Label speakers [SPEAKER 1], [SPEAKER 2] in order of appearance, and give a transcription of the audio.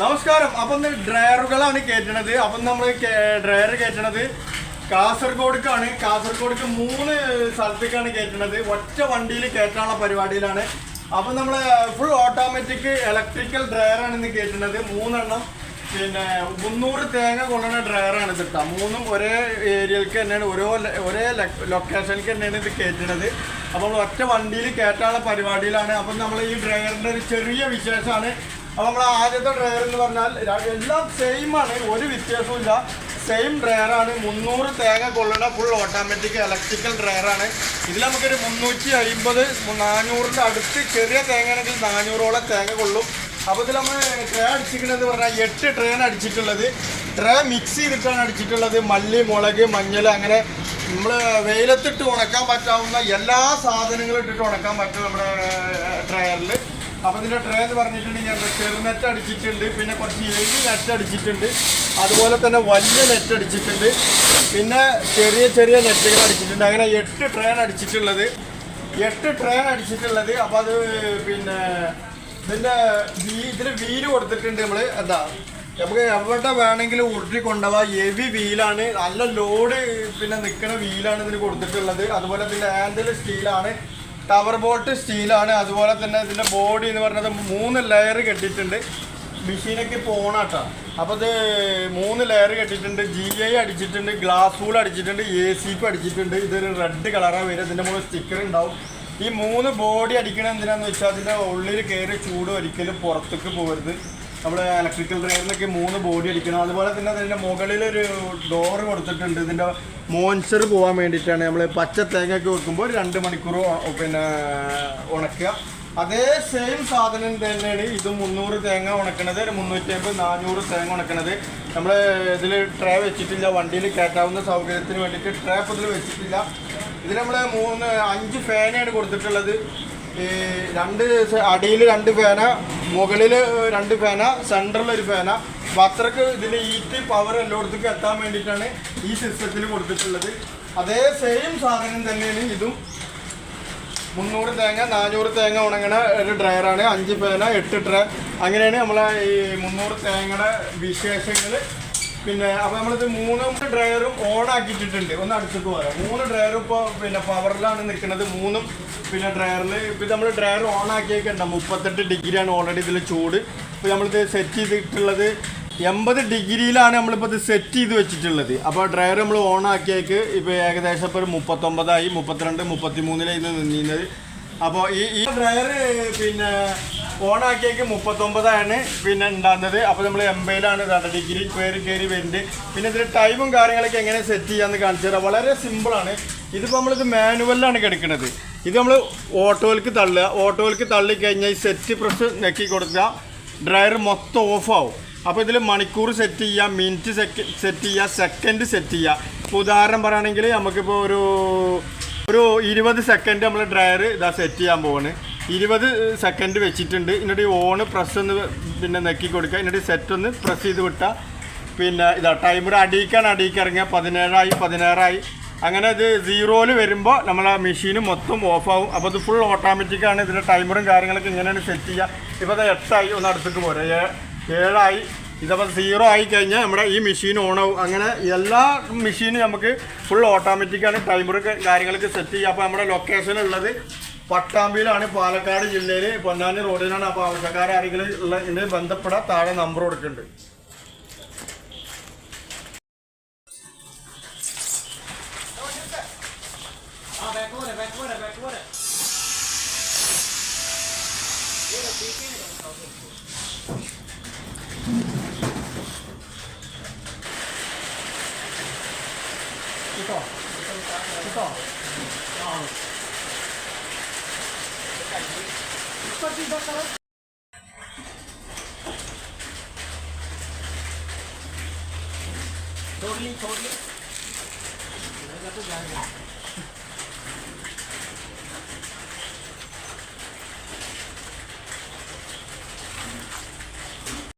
[SPEAKER 1] നമസ്കാരം. അപ്പം ഡ്രയറുകളാണ് കയറ്റണത്. അപ്പം നമ്മൾ ഡ്രയർ കയറ്റണത്. കാസർഗോഡ്ക്കാണ്. കാസർഗോഡ്ക്ക് മൂന്ന് സ്ഥലത്തേക്കാണ് കയറ്റണത്. ഒറ്റ വണ്ടിയിൽ കയറ്റാനുള്ള പരിപാടിയിലാണ്. അപ്പം നമ്മൾ ഫുൾ ഓട്ടോമാറ്റിക് ഇലക്ട്രിക്കൽ ഡ്രയറാണ് ഇന്ന് കയറ്റുന്നത് മൂന്നെണ്ണം. പിന്നെ മുന്നൂറ് തേങ്ങ കൊണ്ടുവന്ന ഡ്രയറാണ് ഇത് കേട്ടോ മൂന്നും ഒരേ ഏരിയയിലേക്ക് തന്നെയാണ്. ഓരോ ഒരേ ലൊക്കേഷനിലേക്ക് തന്നെയാണ് ഇത് കയറ്റുന്നത് അപ്പോൾ ഒറ്റ വണ്ടിയിൽ കയറ്റാനുള്ള പരിപാടിയിലാണ്. അപ്പം നമ്മൾ ഈ ഡ്രയറിന്റെ ഒരു ചെറിയ വിശേഷമാണ്. അപ്പോൾ നമ്മൾ ആദ്യത്തെ ഡ്രയർ എന്ന് പറഞ്ഞാൽ എല്ലാം സെയിം ആണ് ഒരു വ്യത്യാസവും ഇല്ല. സെയിം ഡ്രയറാണ് മുന്നൂറ് തേങ്ങ കൊള്ളുന്ന ഫുൾ ഓട്ടോമാറ്റിക് ഇലക്ട്രിക്കൽ ആണ്. ഇതിൽ നമുക്കൊരു മുന്നൂറ്റി അമ്പത് നാനൂറിന്റെ അടുത്ത് ചെറിയ തേങ്ങ ആണെങ്കിൽ നാനൂറോളം തേങ്ങ കൊള്ളും. അപ്പോൾ ഇതിൽ നമ്മൾ ട്രേ അടിച്ചിരിക്കുന്നത് പറഞ്ഞാൽ എട്ട് ട്രേയാണ് അടിച്ചിട്ടുള്ളത്. ട്രേ മിക്സ് ചെയ്തിട്ടാണ് അടിച്ചിട്ടുള്ളത്. മല്ലി മുളക് മഞ്ഞൾ അങ്ങനെ നമ്മൾ വെയിലത്തിട്ട് ഉണക്കാൻ പറ്റാവുന്ന എല്ലാ സാധനങ്ങളും ഇട്ടിട്ട് ഉണക്കാൻ പറ്റും നമ്മുടെ ട്രയറിൽ അപ്പോൾ ഇതിന്റെ ട്രേ എന്ന് പറഞ്ഞിട്ടുണ്ടെങ്കിൽ ചെറുനെറ്റ് അടിച്ചിട്ടുണ്ട് പിന്നെ കുറച്ച് എഴുതി നെറ്റ് അടിച്ചിട്ടുണ്ട്. അതുപോലെ തന്നെ വലിയ നെറ്റ് അടിച്ചിട്ടുണ്ട്. പിന്നെ ചെറിയ ചെറിയ നെറ്റുകൾ അടിച്ചിട്ടുണ്ട്. അങ്ങനെ എട്ട് ട്രെയിൻ അടിച്ചിട്ടുള്ളത്. എട്ട് ട്രെയിൻ അടിച്ചിട്ടുള്ളത്. അപ്പോൾ അത് പിന്നെ ഇതിന്റെ വീ ഇതിൽ വീൽ കൊടുത്തിട്ടുണ്ട് നമ്മൾ എന്താ? നമുക്ക് എവിടെ വേണമെങ്കിലും ഉരുട്ടി കൊണ്ടുപോകാം ഹെവി വീലാണ് നല്ല ലോഡ് പിന്നെ നിൽക്കുന്ന വീലാണ് ഇതിന് കൊടുത്തിട്ടുള്ളത്. അതുപോലെ ഇതിന്റെ ഹാൻഡിൽ സ്റ്റീലാണ് ടവർ ബോട്ട് സ്റ്റീലാണ് അതുപോലെ തന്നെ ഇതിന്റെ ബോഡി എന്ന് പറഞ്ഞത് മൂന്ന് ലെയർ കെട്ടിയിട്ടുണ്ട്. മെഷീനൊക്കെ പോണാട്ടോ അപ്പോൾ ഇത് മൂന്ന് ലെയർ കെട്ടിയിട്ടുണ്ട്. ജി ഐ അടിച്ചിട്ടുണ്ട്. ഗ്ലാസ് ഫൂൾ അടിച്ചിട്ടുണ്ട്. എ സി പി അടിച്ചിട്ടുണ്ട്. ഇതൊരു റെഡ് കളറാണ് വരും ഇതിന്റെ മുകളിൽ സ്റ്റിക്കർ ഉണ്ടാവും. ഈ മൂന്ന് ബോഡി അടിക്കണത് എന്തിനാന്ന് വെച്ചാൽ അതിന്റെ ഉള്ളിൽ കയറി ചൂട് ഒരിക്കലും പുറത്തേക്ക് പോകരുത്. നമ്മൾ ഇലക്ട്രിക്കൽ ഡ്രൈവറിനൊക്കെ മൂന്ന് ബോഡി അടിക്കണം. അതുപോലെ തന്നെ അതിന്റെ മുകളിൽ ഒരു ഡോർ കൊടുത്തിട്ടുണ്ട്. ഇതിന്റെ മോൻസർ പോകാൻ വേണ്ടിയിട്ടാണ് നമ്മൾ പച്ച തേങ്ങയൊക്കെ വെക്കുമ്പോൾ രണ്ട് മണിക്കൂർ പിന്നെ ഉണക്കുക. അതേ സെയിം സാധനം തന്നെയാണ് ഇത് മുന്നൂറ് തേങ്ങ ഉണക്കണത്. മുന്നൂറ്റി അമ്പത് നാനൂറ് തേങ്ങ ഉണക്കണത്. നമ്മൾ ഇതിൽ ട്രേ വെച്ചിട്ടില്ല. വണ്ടിയിൽ കയറ്റാവുന്ന സൗകര്യത്തിന് വേണ്ടിയിട്ട് ട്രേ ഇപ്പോൾ ഇതിൽ വെച്ചിട്ടില്ല. ഇതിൽ നമ്മൾ മൂന്ന് അഞ്ച് ഫാനാണ് കൊടുത്തിട്ടുള്ളത്. ഈ രണ്ട് അടിയിൽ രണ്ട് ഫാന മുകളിൽ രണ്ട് ഫാന സെന്ററിൽ ഒരു ഫാന. അപ്പം അത്രയ്ക്ക് ഇതിന്റെ ഈറ്റ് പവർ എല്ലായിടത്തേക്കും എത്താൻ വേണ്ടിയിട്ടാണ് ഈ സിസ്റ്റത്തിൽ കൊടുത്തിട്ടുള്ളത്. അതേ സെയിം സാധനം തന്നെയാണ് ഇതും. മുന്നൂറ് തേങ്ങ നാനൂറ് തേങ്ങ ഉണങ്ങണ ഒരു ഡ്രയറാണ് അഞ്ച് പേന എട്ട് ട്രേ അങ്ങനെയാണ് നമ്മളെ ഈ മുന്നൂറ് തേങ്ങയുടെ വിശേഷങ്ങൾ പിന്നെ അപ്പോൾ നമ്മളിത് മൂന്ന് ഡ്രയറും ഓൺ ആക്കിയിട്ടിട്ടുണ്ട്. ഒന്ന് അടുത്തേക്ക് പോരാം മൂന്ന് ഡ്രയറും ഇപ്പോൾ പിന്നെ പവറിലാണ് നിൽക്കുന്നത്. മൂന്നും പിന്നെ ഡ്രയറിൽ ഇപ്പൊ നമ്മൾ ഡ്രയർ ഓൺ ആക്കിയേക്കണ്ട. മുപ്പത്തെട്ട് ഡിഗ്രിയാണ് ഓൾറെഡി ഇതിൽ ചൂട്. ഇപ്പോൾ നമ്മളിത് സെറ്റ് ചെയ്തിട്ടുള്ളത് എൺപത് ഡിഗ്രിയിലാണ് നമ്മളിപ്പോൾ ഇത് സെറ്റ് ചെയ്ത് വെച്ചിട്ടുള്ളത്. അപ്പോൾ ഡ്രയർ നമ്മൾ ഓൺ ആക്കിയേക്ക് ഇപ്പോൾ ഏകദേശം ഇപ്പോൾ ഒരു മുപ്പത്തൊമ്പതായി മുപ്പത്തിരണ്ട് മുപ്പത്തി മൂന്നിലായിരുന്നു നിന്നിരുന്നത്. അപ്പോൾ ഈ ഈ ഡ്രയർ പിന്നെ ഓൺ ആക്കിയേക്ക് മുപ്പത്തൊമ്പതാണ് പിന്നെ ഉണ്ടാകുന്നത്. അപ്പോൾ നമ്മൾ എൺപതിലാണ് ഇതാണ് ഡിഗ്രി കയറി കയറി വരുന്നത് പിന്നെ ഇതിൽ ടൈമും കാര്യങ്ങളൊക്കെ എങ്ങനെ സെറ്റ് ചെയ്യാമെന്ന് കാണിച്ചു തരാം. വളരെ സിമ്പിളാണ് ഇതിപ്പോൾ നമ്മളിത് മാനുവലിലാണ് കിടക്കുന്നത് ഇത് നമ്മൾ ഓട്ടോയിലേക്ക് തള്ളുക. ഓട്ടോയിലേക്ക് തള്ളിക്കഴിഞ്ഞാൽ ഈ സെറ്റ് പ്രസ് നെക്കി കൊടുക്കുക. ഡ്രയർ മൊത്തം ഓഫാവും അപ്പോൾ ഇതിൽ മണിക്കൂർ സെറ്റ് ചെയ്യുക മിനിറ്റ് സെറ്റ് ചെയ്യുക സെക്കൻഡ് സെറ്റ് ചെയ്യുക ഇപ്പോൾ ഉദാഹരണം പറയുകയാണെങ്കിൽ നമുക്കിപ്പോൾ ഒരു ഒരു ഇരുപത് സെക്കൻഡ് നമ്മൾ ഡ്രയർ ഇതാ സെറ്റ് ചെയ്യാൻ പോവാണ്. ഇരുപത് സെക്കൻഡ് വെച്ചിട്ടുണ്ട്. എന്നിട്ട് ഈ ഓണ് പ്രസ് ഒന്ന് പിന്നെ നെക്കി കൊടുക്കുക. എന്നിട്ട് സെറ്റ് ഒന്ന് പ്രസ് ചെയ്ത് വിട്ടാൽ പിന്നെ ഇതാ ടൈമർ അടിയിക്കാണ്. അടിയിക്ക് ഇറങ്ങിയാൽ പതിനേഴായി പതിനാറായി. അങ്ങനെ ഇത് സീറോയിൽ വരുമ്പോൾ നമ്മളെ മെഷീൻ മൊത്തം ഓഫാവും അപ്പോൾ ഇത് ഫുൾ ഓട്ടോമാറ്റിക്കാണ് ഇതിന്റെ ടൈമറും കാര്യങ്ങളൊക്കെ ഇങ്ങനെയാണ് സെറ്റ് ചെയ്യുക. ഇപ്പോൾ അത് എട്ടായി. ഒന്ന് അടുത്തേക്ക് പോരാ. ഏഴായി. ഇതപ്പോൾ സീറോ ആയി കഴിഞ്ഞാൽ നമ്മുടെ ഈ മെഷീൻ ഓണാവും അങ്ങനെ എല്ലാ മെഷീനും നമുക്ക് ഫുൾ ഓട്ടോമാറ്റിക്കാണ് ടൈമർ കാര്യങ്ങളൊക്കെ സെറ്റ് ചെയ്യുക അപ്പോൾ നമ്മുടെ ലൊക്കേഷൻ ഉള്ളത് പട്ടാമ്പിയിലാണ്. പാലക്കാട് ജില്ലയിൽ പൊന്നാനി റോഡിലാണ് അപ്പോൾ ആവശ്യക്കാരെങ്കിലും ഉള്ള ഇതിന് ബന്ധപ്പെടാൻ താഴെ നമ്പർ കൊടുക്കുന്നുണ്ട്. Ito. Ito.
[SPEAKER 2] Oo. Ito, diba sarap? Totally, totally. Ano na po gano'n?